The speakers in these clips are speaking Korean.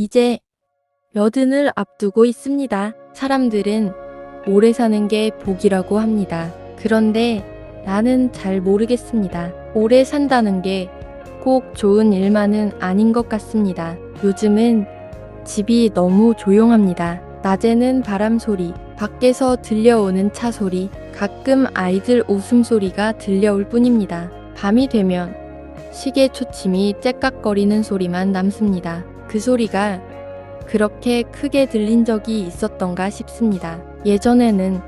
이제 여든을 앞두고 있습니다. 사람들은 오래 사는 게 복이라고 합니다. 그런데 나는 잘 모르겠습니다. 오래 산다는 게 꼭 좋은 일만은 아닌 것 같습니다. 요즘은 집이 너무 조용합니다. 낮에는 바람 소리, 밖에서 들려오는 차 소리, 가끔 아이들 웃음소리가 들려올 뿐입니다. 밤이 되면 시계 초침이 째깍거리는 소리만 남습니다. 그 소리가 그렇게 크게 들린 적이 있었던가 싶습니다. 예전에는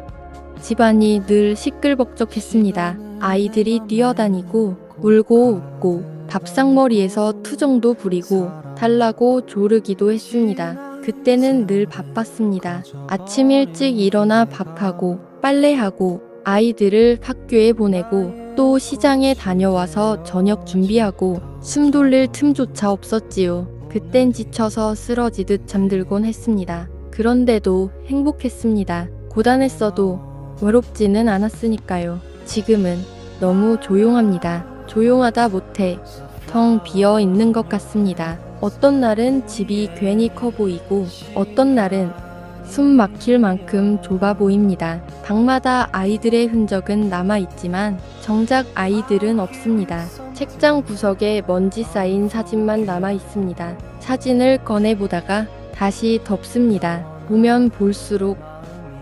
집안이 늘 시끌벅적했습니다. 아이들이 뛰어다니고 울고 웃고 밥상머리에서 투정도 부리고 달라고 조르기도 했습니다. 그때는 늘 바빴습니다. 아침 일찍 일어나 밥하고 빨래하고 아이들을 학교에 보내고 또 시장에 다녀와서 저녁 준비하고 숨 돌릴 틈조차 없었지요. 그땐 지쳐서 쓰러지듯 잠들곤 했습니다. 그런데도 행복했습니다. 고단했어도 외롭지는 않았으니까요. 지금은 너무 조용합니다. 조용하다 못해 텅 비어 있는 것 같습니다. 어떤 날은 집이 괜히 커 보이고 어떤 날은 숨 막힐 만큼 좁아 보입니다. 방마다 아이들의 흔적은 남아 있지만 정작 아이들은 없습니다. 책장 구석에 먼지 쌓인 사진만 남아 있습니다. 사진을 꺼내 보다가 다시 덮습니다. 보면 볼수록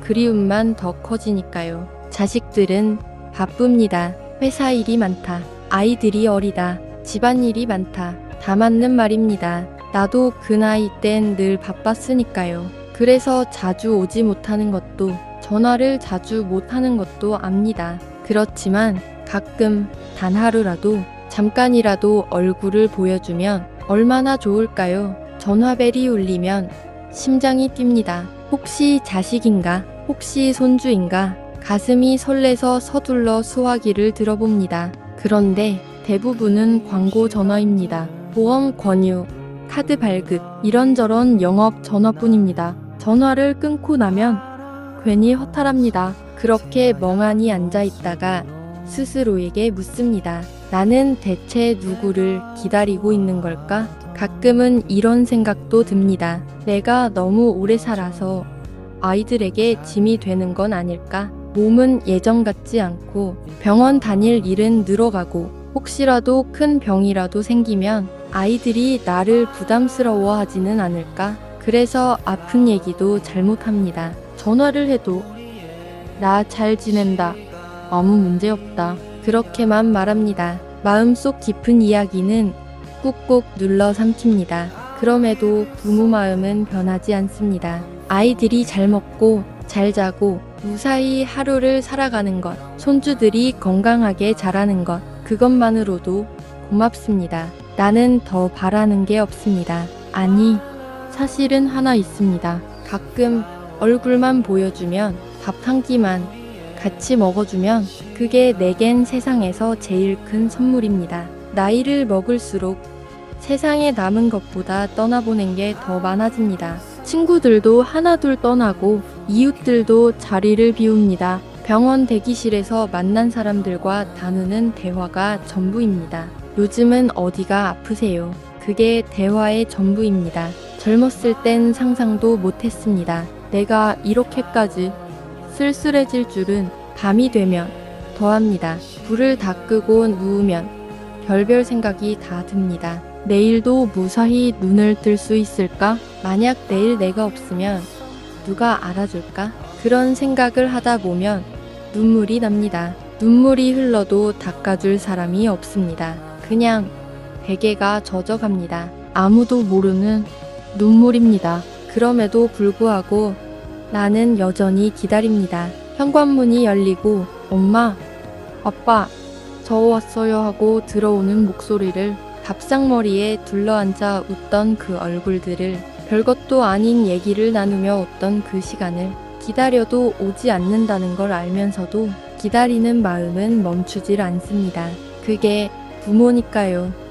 그리움만 더 커지니까요. 자식들은 바쁩니다. 회사 일이 많다. 아이들이 어리다. 집안일이 많다. 다 맞는 말입니다. 나도 그 나이 땐 늘 바빴으니까요. 그래서 자주 오지 못하는 것도 전화를 자주 못하는 것도 압니다. 그렇지만 가끔 단 하루라도 잠깐이라도 얼굴을 보여주면 얼마나 좋을까요? 전화벨이 울리면 심장이 뜁니다. 혹시 자식인가? 혹시 손주인가? 가슴이 설레서 서둘러 수화기를 들어봅니다. 그런데 대부분은 광고 전화입니다. 보험 권유, 카드 발급, 이런저런 영업 전화뿐입니다. 전화를 끊고 나면 괜히 허탈합니다. 그렇게 멍하니 앉아 있다가 스스로에게 묻습니다. 나는 대체 누구를 기다리고 있는 걸까? 가끔은 이런 생각도 듭니다. 내가 너무 오래 살아서 아이들에게 짐이 되는 건 아닐까? 몸은 예전 같지 않고 병원 다닐 일은 늘어가고 혹시라도 큰 병이라도 생기면 아이들이 나를 부담스러워 하지는 않을까? 그래서 아픈 얘기도 잘못합니다. 전화를 해도 나 잘 지낸다. 아무 문제 없다. 그렇게만 말합니다. 마음속 깊은 이야기는 꾹꾹 눌러 삼킵니다. 그럼에도 부모 마음은 변하지 않습니다. 아이들이 잘 먹고 잘 자고 무사히 하루를 살아가는 것, 손주들이 건강하게 자라는 것, 그것만으로도 고맙습니다. 나는 더 바라는 게 없습니다. 아니, 사실은 하나 있습니다. 가끔 얼굴만 보여주면 밥 한 끼만 같이 먹어주면 그게 내겐 세상에서 제일 큰 선물입니다. 나이를 먹을수록 세상에 남은 것보다 떠나보낸 게 더 많아집니다. 친구들도 하나둘 떠나고 이웃들도 자리를 비웁니다. 병원 대기실에서 만난 사람들과 나누는 대화가 전부입니다. 요즘은 어디가 아프세요? 그게 대화의 전부입니다. 젊었을 땐 상상도 못했습니다. 내가 이렇게까지 쓸쓸해질 줄은 밤이 되면 더합니다. 불을 다 끄고 누우면 별별 생각이 다 듭니다. 내일도 무사히 눈을 뜰 수 있을까? 만약 내일 내가 없으면 누가 알아줄까? 그런 생각을 하다 보면 눈물이 납니다. 눈물이 흘러도 닦아줄 사람이 없습니다. 그냥 베개가 젖어갑니다. 아무도 모르는 눈물입니다. 그럼에도 불구하고 나는 여전히 기다립니다. 현관문이 열리고 엄마, 아빠, 저 왔어요 하고 들어오는 목소리를 밥상머리에 둘러앉아 웃던 그 얼굴들을 별것도 아닌 얘기를 나누며 웃던 그 시간을 기다려도 오지 않는다는 걸 알면서도 기다리는 마음은 멈추질 않습니다. 그게 부모니까요.